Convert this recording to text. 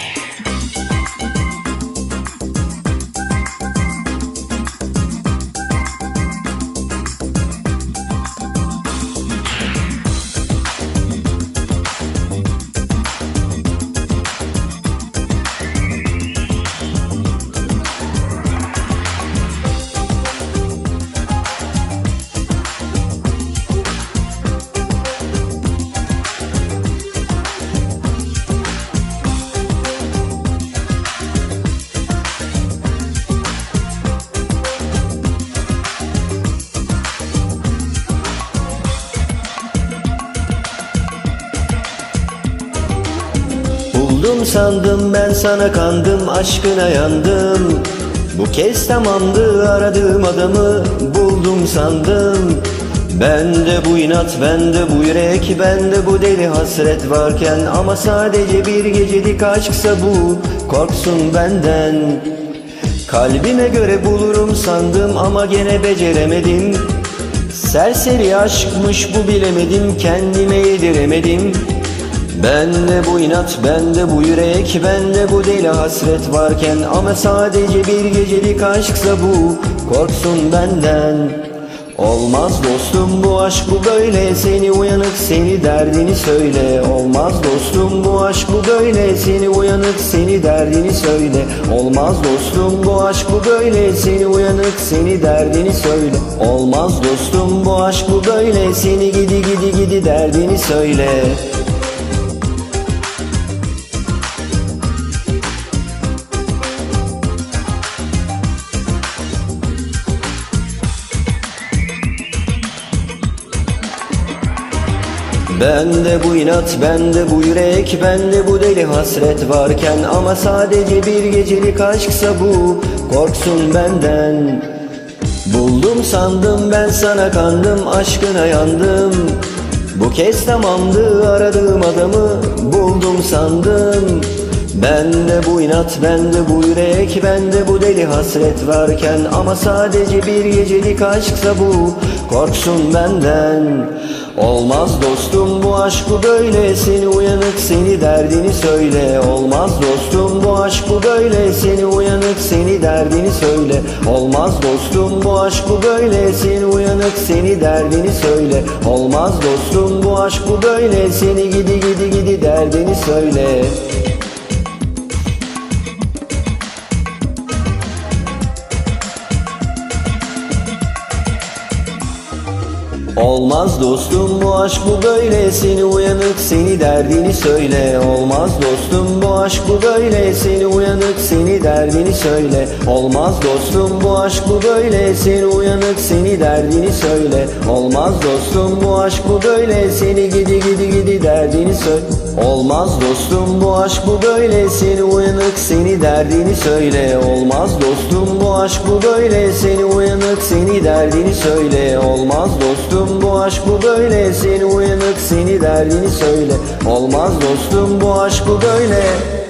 fire. Buldum sandım ben sana kandım aşkına yandım. Bu kez tamamdı aradığım adamı buldum sandım. Bende bu inat, bende bu yürek, bende bu deli hasret varken. Ama sadece bir gecelik aşksa bu, korksun benden. Kalbime göre bulurum sandım ama gene beceremedim. Serseri aşkmış bu bilemedim, kendime yediremedim Bende bu inat, bende bu yürek, bende bu deli hasret varken Ama sadece bir gecelik aşksa bu, korksun benden. Olmaz dostum bu aşk bu böyle Seni uyanık seni derdini söyle. Olmaz dostum bu aşk bu böyle Seni uyanık seni derdini söyle. Olmaz dostum bu aşk bu böyle Seni uyanık seni derdini söyle. Olmaz dostum bu aşk bu böyle Seni gidi gidi gidi derdini söyle Bende bu inat, bende bu yürek, bende bu deli hasret varken Ama sadece bir gecelik aşksa bu, korksun benden. Buldum sandım ben sana kandım, aşkına yandım. Bu kez tamamdı aradığım adamı, buldum sandım Bende bu inat, bende bu yürek, bende bu deli hasret varken Ama sadece bir gecelik aşksa bu, korksun benden. Olmaz dostum bu aşk bu böyle Seni uyanık seni derdini söyle. Olmaz dostum bu aşk bu böyle Seni uyanık seni derdini söyle. Olmaz dostum bu aşk bu böyle Seni uyanık seni derdini söyle. Olmaz dostum bu aşk bu böyle Seni gidi gidi gidi derdini söyle Olmaz dostum bu aşk bu böyle. Seni uyanık seni derdini söyle. Olmaz dostum bu aşk bu böyle. Seni uyanık seni derdini söyle. Olmaz dostum bu aşk bu böyle. Seni uyanık seni derdini söyle. Olmaz dostum bu aşk bu böyle. Seni gidi söyle. Olmaz dostum bu aşk bu böyle. Seni uyanık seni derdini söyle. Olmaz dostum bu aşk bu böyle. Seni uyanık seni derdini söyle. Olmaz dostum bu aşk bu böyle. Seni uyanık seni derdini söyle. Olmaz dostum bu aşk bu böyle